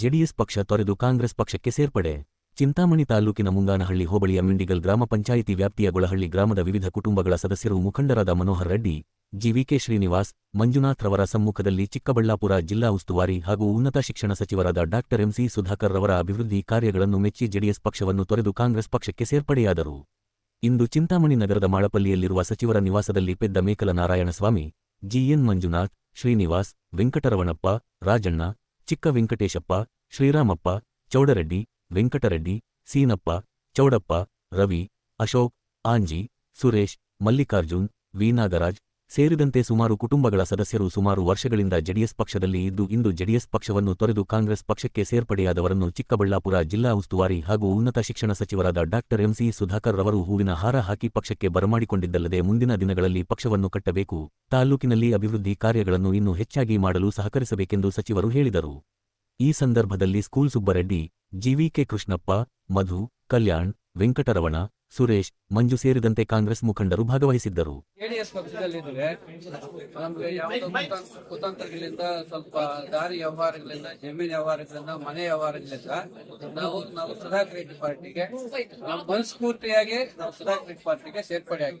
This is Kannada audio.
ಜೆಡಿಎಸ್ ಪಕ್ಷ ತೊರೆದು ಕಾಂಗ್ರೆಸ್ ಪಕ್ಷಕ್ಕೆ ಸೇರ್ಪಡೆ. ಚಿಂತಾಮಣಿ ತಾಲೂಕಿನ ಮುಂಗಾನಹಳ್ಳಿ ಹೋಬಳಿಯ ಮಿಂಡಿಗಲ್ ಗ್ರಾಮ ಪಂಚಾಯಿತಿ ವ್ಯಾಪ್ತಿಯ ಗೊಳಹಳ್ಳಿ ಗ್ರಾಮದ ವಿವಿಧ ಕುಟುಂಬಗಳ ಸದಸ್ಯರು ಮುಖಂಡರಾದ ಮನೋಹರ್ ರೆಡ್ಡಿ, ಜಿವಿಕೆ ಶ್ರೀನಿವಾಸ್, ಮಂಜುನಾಥ್ ರವರ ಸಮ್ಮುಖದಲ್ಲಿ ಚಿಕ್ಕಬಳ್ಳಾಪುರ ಜಿಲ್ಲಾ ಉಸ್ತುವಾರಿ ಹಾಗೂ ಉನ್ನತ ಶಿಕ್ಷಣ ಸಚಿವರಾದ ಡಾ ಎಂಸಿ ಸುಧಾಕರ್ ರವರ ಅಭಿವೃದ್ಧಿ ಕಾರ್ಯಗಳನ್ನು ಮೆಚ್ಚಿ ಜೆಡಿಎಸ್ ಪಕ್ಷವನ್ನು ತೊರೆದು ಕಾಂಗ್ರೆಸ್ ಪಕ್ಷಕ್ಕೆ ಸೇರ್ಪಡೆಯಾದರು. ಇಂದು ಚಿಂತಾಮಣಿ ನಗರದ ಮಾಳಪಲ್ಲಿಯಲ್ಲಿರುವ ಸಚಿವರ ನಿವಾಸದಲ್ಲಿ ಪೆದ್ದ ಮೇಕಲ ನಾರಾಯಣಸ್ವಾಮಿ ಜಿಎನ್ ಮಂಜುನಾಥ್, ಶ್ರೀನಿವಾಸ್, ವೆಂಕಟರವಣಪ್ಪ, ರಾಜಣ್ಣ ಚಿಕ್ಕ ವೆಂಕಟೇಶಪ್ಪ ಶ್ರೀರಾಮಪ್ಪ ಚೌಡರೆಡ್ಡಿ ವೆಂಕಟರೆಡ್ಡಿ ಸೀನಪ್ಪ ಚೌಡಪ್ಪ ರವಿ ಅಶೋಕ್ ಆಂಜಿ ಸುರೇಶ್ ಮಲ್ಲಿಕಾರ್ಜುನ್ ವಿ ನಾಗರಾಜ್ ಸೇರಿದಂತೆ ಸುಮಾರು ಕುಟುಂಬಗಳ ಸದಸ್ಯರು ಸುಮಾರು ವರ್ಷಗಳಿಂದ ಜೆಡಿಎಸ್ ಪಕ್ಷದಲ್ಲಿ ಇದ್ದು, ಇಂದು ಜೆಡಿಎಸ್ ಪಕ್ಷವನ್ನು ತೊರೆದು ಕಾಂಗ್ರೆಸ್ ಪಕ್ಷಕ್ಕೆ ಸೇರ್ಪಡೆಯಾದವರನ್ನು ಚಿಕ್ಕಬಳ್ಳಾಪುರ ಜಿಲ್ಲಾ ಉಸ್ತುವಾರಿ ಹಾಗೂ ಉನ್ನತ ಶಿಕ್ಷಣ ಸಚಿವರಾದ ಡಾಕ್ಟರ್ ಎಂಸಿ ಸುಧಾಕರ್ ರವರು ಹೂವಿನ ಹಾರ ಹಾಕಿ ಪಕ್ಷಕ್ಕೆ ಬರಮಾಡಿಕೊಂಡಿದ್ದಲ್ಲದೆ ಮುಂದಿನ ದಿನಗಳಲ್ಲಿ ಪಕ್ಷವನ್ನು ಕಟ್ಟಬೇಕು. ತಾಲೂಕಿನಲ್ಲಿ ಅಭಿವೃದ್ಧಿ ಕಾರ್ಯಗಳನ್ನು ಇನ್ನೂ ಹೆಚ್ಚಾಗಿ ಮಾಡಲು ಸಹಕರಿಸಬೇಕೆಂದು ಸಚಿವರು ಹೇಳಿದರು. ಈ ಸಂದರ್ಭದಲ್ಲಿ ಸ್ಕೂಲ್ ಸುಬ್ಬರೆಡ್ಡಿ ಜಿವಿಕೆ ಕೃಷ್ಣಪ್ಪ, ಮಧು, ಕಲ್ಯಾಣ್ ವೆಂಕಟರಮಣ ಸುರೇಶ್ ಮಂಜು ಸೇರಿದಂತೆ ಕಾಂಗ್ರೆಸ್ ಮುಖಂಡರು ಭಾಗವಹಿಸಿದ್ದರು. ಜೆಡಿಎಸ್ ಪಕ್ಷದಲ್ಲಿ ನಮ್ಗೆ ಯಾವುದೋ ಕುತಂತ್ರ- ಕುತಂತ್ರಗಳಿಂದ ಸ್ವಲ್ಪ ದಾರಿ ವ್ಯವಹಾರಗಳಿಂದ ಜಮೀನು ವ್ಯವಹಾರಗಳಿಂದ ಮನೆ ವ್ಯವಹಾರಗಳಿಂದ ನಾವು ನಾವು ಸುಧಾಕರ್ ರೆಡ್ಡಿ ಪಾರ್ಟಿಗೆ ನಮ್ಮ ಮನಸ್ಫೂರ್ತಿಯಾಗಿ ನಾವು ಸುಧಾಕರ್ ರೆಡ್ಡಿ ಪಾರ್ಟಿಗೆ ಸೇರ್ಪಡೆ ಆಗಿ